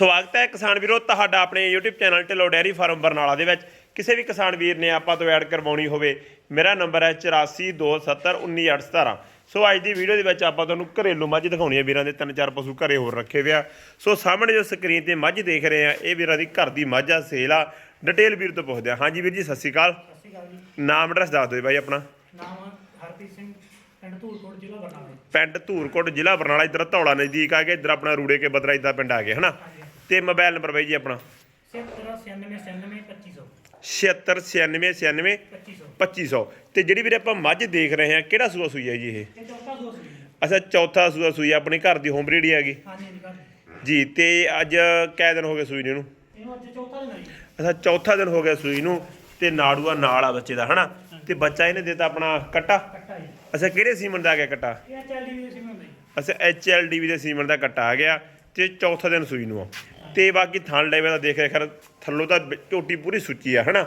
ਸਵਾਗਤ ਹੈ ਕਿਸਾਨ ਵੀਰੋ ਤੁਹਾਡਾ ਆਪਣੇ YouTube channel Dhillon dairy farm Barnala ਦੇ ਵਿੱਚ। ਕਿਸੇ ਵੀ ਕਿਸਾਨ ਵੀਰ ਨੇ ਆਪਾਂ ਤੋਂ ਐਡ ਕਰਵਾਉਣੀ ਹੋਵੇ ਮੇਰਾ ਨੰਬਰ ਹੈ 8427191817 ਸੋ ਅੱਜ ਦੀ ਵੀਡੀਓ ਦੇ ਵਿੱਚ ਆਪਾਂ ਤੁਹਾਨੂੰ ਘਰੇਲੂ ਮੱਝ ਦਿਖਾਉਣੀ ਹੈ ਵੀਰਾਂ ਦੇ ਤਿੰਨ ਚਾਰ ਪਸ਼ੂ ਘਰੇ ਹੋਰ ਰੱਖੇ ਹੋਏ ਆ। ਸੋ ਸਾਹਮਣੇ ਜੋ ਸਕਰੀਨ ਤੇ ਮੱਝ ਦੇਖ ਰਹੇ ਆ ਇਹ ਵੀਰਾਂ ਦੀ ਘਰ ਦੀ ਮੱਝ ਆ ਸੇਲ ਆ। ਡਿਟੇਲ ਵੀਰ ਤੋਂ ਪੁੱਛਦੇ ਆ। ਹਾਂਜੀ ਵੀਰ ਜੀ ਸਤਿ ਸ਼੍ਰੀ ਅਕਾਲ। ਸਤਿ ਸ਼੍ਰੀ ਅਕਾਲ ਜੀ। ਨਾਮ ਐਡਰੈਸ ਦੱਸ ਦਿਓ ਬਾਈ ਆਪਣਾ। ਨਾਮ ਹਰਪ੍ਰੀਤ ਸਿੰਘ ਪਿੰਡ ਧੂਲਕੋਟ ਜ਼ਿਲ੍ਹਾ ਬਰਨਾਲਾ। ਪਿੰਡ ਧੂਰਕੋਟ ਜ਼ਿਲ੍ਹਾ ਬਰਨਾਲਾ। ਇਧਰ ਧੌਲਾ ਨਜ਼ਦੀਕ ਆ ਗਿਆ ਇਧਰ ਆਪਣਾ ਰੂੜੇ ਕੇ ਬਦਰਾ ਇਦਾਂ ਪਿੰਡ ਆ ਗਿਆ ਹਨਾ? ਤੇ ਮੋਬਾਈਲ ਨੰਬਰ ਬਾਈ ਜੀ ਆਪਣਾ। 7699 769696 2500 2500 ਤੇ ਜਿਹੜੀ ਵੀਰੇ ਆਪਾਂ ਮੱਝ ਦੇਖ ਰਹੇ ਹਾਂ ਕਿਹੜਾ ਸੂਆ ਸੂਈ ਹੈ ਜੀ ਇਹ? ਅੱਛਾ ਚੌਥਾ ਸੂਆ ਸੂਈ ਆਪਣੀ ਘਰ ਦੀ ਹੋਮ ਬਰੀਡ ਹੈਗੀ। ਜੀ ਤੇ ਅੱਜ ਕੈ ਦਿਨ ਹੋ ਗਏ ਸੂਈ ਨੂੰ ਇਹਨੂੰ? ਇਹਨੂੰ ਅੱਜ ਚੌਥਾ ਦਿਨ ਹੈ ਜੀ। ਅੱਛਾ ਚੌਥਾ ਦਿਨ ਹੋ ਗਿਆ ਸੂਈ ਨੂੰ ਤੇ ਨਾੜੂਆ ਨਾਲ ਆ ਬੱਚੇ ਦਾ ਹਨਾ? ਤੇ ਬੱਚਾ ਇਹਨੇ ਦਿੱਤਾ ਆਪਣਾ ਕੱਟਾ? ਕੱਟਾ ਜੀ। ਅੱਛਾ ਕਿਹੜੇ ਸੀਮਨ ਦਾ ਆ ਗਿਆ ਕੱਟਾ? ਇਹ ਚੱਲਦੀ ਵੀ ਸੀ ਮੈਂ ਹੁੰਦਾ ਜੀ। ਅੱਛਾ ਐਚਐਲਡੀਵੀ ਦੇ ਸੀਮਨ ਦਾ ਕੱਟਾ ਆ ਗਿਆ ਤੇ ਚੌਥਾ ਦਿਨ ਸੂਈ ਨੂੰ ਆ। ਤੇ ਬਾਕੀ ਥਣ ਲੈਵੇ ਦਾ ਦੇਖ ਰਿਹਾ ਖਰ ਥੱਲੋਂ ਤਾਂ ਝੋਟੀ ਪੂਰੀ ਸੁੱਚੀ ਆ ਹਨਾ?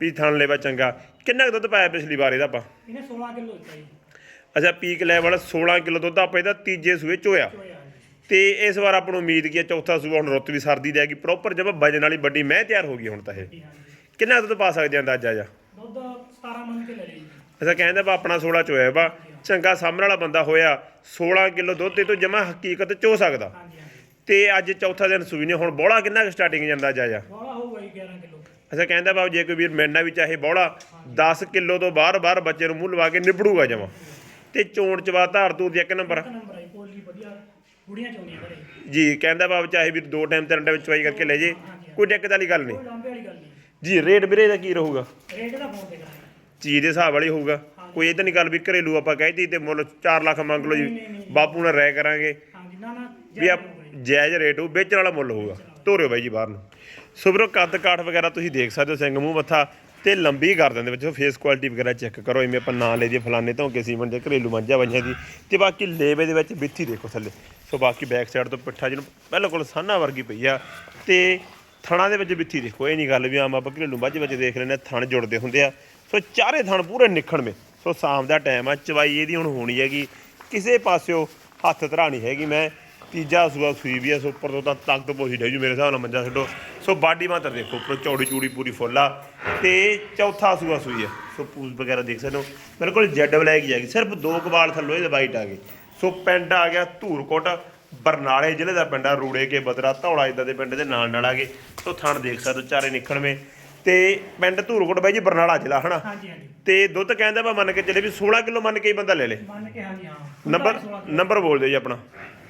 ਵੀ ਥਣ ਲੈਵਾ ਚੰਗਾ। ਕਿੰਨਾ ਕੁ ਦੁੱਧ ਪਾਇਆ ਪਿਛਲੀ ਵਾਰ ਇਹਦਾ ਆਪਾਂ? ਇਹਨੇ 16 ਕਿਲੋ ਦਿੱਤਾ ਜੀ। ਅੱਛਾ ਪੀਕ ਲੈਵਲ 16 ਕਿਲੋ ਦੁੱਧ ਆਪਾਂ ਇਹਦਾ ਤੀਜੇ ਸੂਏ ਚੋਇਆ ਚੋਇਆ ਜੀ ਤੇ ਇਸ ਵਾਰ ਆਪਾਂ ਨੂੰ ਉਮੀਦ ਕੀ ਹੈ ਚੌਥਾ ਸੂਆ ਹੁਣ ਰੁੱਤ ਵੀ ਸਰਦੀ ਦੇਗੀ ਪ੍ਰੋਪਰ ਜਮਾ ਵਜਨ ਵਾਲੀ ਵੱਡੀ ਮੈਂ ਤਿਆਰ ਹੋ ਗਈ ਹੁਣ ਤਾਂ ਇਹ। ਜੀ ਕਿੰਨਾ ਕੁ ਦੁੱਧ ਪਾ ਸਕਦੇ ਆ ਅੰਦਾਜ਼ਾ ਜਾ ਦੁੱਧ 17 ਮੰਨ ਕੇ ਲੈ ਲਈ ਅੱਛਾ ਕਹਿੰਦਾ ਵਾ ਆਪਣਾ 16 ਚੋਇਆ ਵਾ। ਚੰਗਾ ਸਾਹਮਣੇ ਵਾਲਾ ਬੰਦਾ ਹੋਇਆ 16 ਕਿਲੋ ਦੁੱਧ ਇਹ ਤੋਂ ਜਮਾ ਹਕੀਕਤ ਚੋ ਸਕਦਾ। ਹਾਂਜੀ ਹਾਂਜੀ। ਤੇ ਅੱਜ ਚੌਥਾ ਦਿਨ ਸੂਈ ਨੇ ਹੁਣ ਬੋਲਾ ਕਿੰਨਾ ਕੁ ਸਟਾਰਟਿੰਗ ਜਾਂਦਾ ਜਾ ਜਾ? ਬੋਲਾ ਹੋਊਗਾ ਜੀ 11 ਕਿਲੋ। ਅੱਛਾ ਕਹਿੰਦਾ ਬਾਬ ਜੇ ਕੋਈ ਵੀਰ ਮਿਲਣਾ ਵੀ ਚਾਹੇ ਬੋਲਾ 10 ਕਿਲੋ ਤੋਂ ਬਾਹਰ ਬਾਹਰ ਬੱਚੇ ਨੂੰ ਮੂੰਹ ਲਵਾ ਕੇ ਨਿਬੜੂਗਾ ਜਮਾ। ਤੇ ਚੋਣ ਚਵਾ ਧਾਰ ਤੂਰ ਦੀ ਇੱਕ ਨੰਬਰ ਇੱਕ ਨੰਬਰ ਹੈ ਪੋਲੀ ਵਧੀਆ ਬੁੜੀਆਂ ਚੋਣੀਆਂ ਘਰੇ। ਜੀ ਕਹਿੰਦਾ ਬਾਬ ਚਾਹੇ ਵੀਰ ਦੋ ਟਾਈਮ ਤਿੰਨ ਟਾਈਮ ਚਵਾਈ ਕਰਕੇ ਲੈ ਜੇ ਕੋਈ ਦਿੱਕਤ ਵਾਲੀ ਗੱਲ ਨਹੀਂ। ਕੋਈ ਲਾਂਬੇ ਵਾਲੀ ਗੱਲ ਨਹੀਂ। ਜੀ ਰੇਟ ਵੀਰੇ ਦਾ ਕੀ ਰਹੂਗਾ? ਰੇਟ ਦਾ ਫੋਨ ਤੇ ਕਰਾਂਗੇ ਚੀਜ਼ ਦੇ ਹਿਸਾਬ ਵਾਲੀ ਹੋਊਗਾ। ਕੋਈ ਇਹ ਤਾਂ ਨਹੀਂ ਗੱਲ ਵੀ ਘਰੇਲੂ ਆਪਾਂ ਕਹਿਤੀ ਤੇ ਮੁੱਲ 4 ਲੱਖ ਮੰਗ ਲਓ ਜੀ ਬਾਪੂ ਨਾਲ ਰਾਇ ਕਰਾਂਗੇ। ਨਾ ਨਾ ਵੀ ਆਪ ਜਾਇਜ਼ ਰੇਟ ਉਹ ਵੇਚਣ ਵਾਲਾ ਮੁੱਲ ਹੋਊਗਾ। ਤੋਰਿਓ ਬਾਈ ਜੀ ਬਾਹਰ ਨੂੰ। ਸੋ ਵੀਰੋ ਕੱਦ ਕਾਠ ਵਗੈਰਾ ਤੁਸੀਂ ਦੇਖ ਸਕਦੇ ਹੋ ਸਿੰਘ ਮੂੰਹ ਮੱਥਾ ਤੇ ਲੰਬੀ ਗਰਦਨ ਦੇ ਵਿੱਚ ਫੇਸ ਕੁਆਲਿਟੀ ਵਗੈਰਾ ਚੈੱਕ ਕਰੋ ਇਵੇਂ ਆਪਾਂ ਨਾਂ ਲੈ ਦਈਏ ਫਲਾਣੇ ਤੋਂ ਕੇ ਸੀਮਨ ਦੇ ਘਰੇਲੂ ਮੱਝਾਂ ਵਈਆਂ ਦੀ। ਤੇ ਬਾਕੀ ਲੇਵੇ ਦੇ ਵਿੱਚ ਬਿੱਥੀ ਦੇਖੋ ਥੱਲੇ। ਸੋ ਬਾਕੀ ਬੈਕ ਸਾਈਡ ਤੋਂ ਪਿੱਠਾ ਜਿਹਨੂੰ ਬਿਲਕੁਲ ਸਾਨਾ ਵਰਗੀ ਪਈ ਆ। ਤੇ ਥਣਾ ਦੇ ਵਿੱਚ ਬਿੱਥੀ ਦੇਖੋ ਇਹ ਨਹੀਂ ਗੱਲ ਵੀ ਆਮ ਆਪਾਂ ਘਰੇਲੂ ਮੱਝ ਵਿੱਚ ਦੇਖ ਲੈਂਦੇ ਹਾਂ, ਥਣ ਜੁੜਦੇ ਹੁੰਦੇ ਆ। ਸੋ ਚਾਰੇ ਥਣ ਪੂਰੇ ਨਿਖਣਵੇਂ ਸੋ ਸ਼ਾਮ ਦਾ ਟਾਈਮ ਆ ਚਵਾਈ ਇਹਦੀ ਹੁਣ ਹੋਣੀ ਹੈਗੀ। ਕਿਸੇ ਪਾਸਿਓ ਹੱਥ ਧਰਾਣੀ ਹੈਗੀ ਮੈਂ, ਤੀਜਾ ਸੂਆ ਸੂਈ ਵੀ ਆ, ਸੋ ਉੱਪਰ ਤੋਂ ਤਾਂ ਤਖਤ ਪੋਸੀ ਡੇ ਜੂ ਮੇਰੇ ਹਿਸਾਬ ਨਾਲ ਮੰਜਾ ਛੱਡੋ। ਸੋ ਬਾਡੀ ਮਾਤਰ ਦੇਖੋ, ਉੱਪਰ ਚੌੜੀ ਚੂੜੀ ਪੂਰੀ ਫੁੱਲ ਆ। ਤੇ ਚੌਥਾ ਸੂਆ ਸੂਈ ਆ। ਸੋ ਪੂਸ ਵਗੈਰਾ ਦੇਖ ਸਕਦੇ ਹੋ। ਮੇਰੇ ਬਿਲਕੁਲ ਜੈਡ ਬਲੈਕ ਹੀ ਹੈਗੀ ਸਿਰਫ ਦੋ ਕਬਾਲ ਥੱਲੋਂ ਇਹਦੇ ਵਾਈਟ ਆ ਗਏ। ਸੋ ਪਿੰਡ ਆ ਗਿਆ ਧੂਰਕੋਟ, ਬਰਨਾਲੇ ਜ਼ਿਲ੍ਹੇ ਦਾ ਪਿੰਡ ਆ ਰੂੜੇ ਕੇ ਬਦਰਾ, ਧੌਲਾ ਇਦਾਂ ਦੇ ਪਿੰਡ ਦੇ ਨਾਲ ਨਾਲ ਆ ਗਏ। ਸੋ ਥਣ ਦੇਖ ਸਕਦੇ ਹੋ, ਚਾਰੇ ਨਿਕਲਵੇਂ ਤੇ ਪਿੰਡ ਧੂਰਕੋਟ ਬਾਈ ਜੀ ਬਰਨਾਲਾ ਜ਼ਿਲ੍ਹਾ ਹਨਾ? ਹਾਂਜੀ ਹਾਂਜੀ। ਤੇ ਦੁੱਧ ਕਹਿੰਦਾ ਵਾ ਮੰਨ ਕੇ ਚੱਲੇ ਵੀ 16 ਕਿਲੋ ਮੰਨ ਕੇ ਹੀ ਬੰਦਾ ਲੈ ਲੇ। ਮੰਨ ਕੇ ਹਾਂਜੀ ਹਾਂ। ਨੰਬਰ ਨੰਬਰ ਬੋਲ ਦਿਓ ਜੀ ਆਪਣਾ।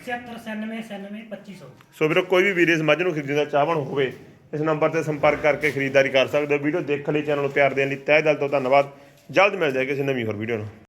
7699 ਸੋ। ਵੀਰੋ ਕੋਈ ਵੀ ਵੀਰ ਇਸ ਮੱਝ ਨੂੰ ਖਰੀਦਣ ਦਾ ਚਾਹਵਣ ਹੋਵੇ ਇਸ ਨੰਬਰ ਤੇ ਸੰਪਰਕ ਕਰਕੇ ਖਰੀਦਦਾਰੀ ਕਰ ਸਕਦੇ ਹੋ। ਵੀਡੀਓ ਦੇਖਣ ਲਈ ਚੈਨਲ ਨੂੰ ਪਿਆਰ ਦੇਣ ਲਈ ਤਹਿ ਦਿਲ ਤੋਂ ਧੰਨਵਾਦ। ਜਲਦ ਮਿਲ ਜਾਏ ਕਿਸੇ ਨਵੀਂ ਹੋਰ ਵੀਡੀਓ ਨੂੰ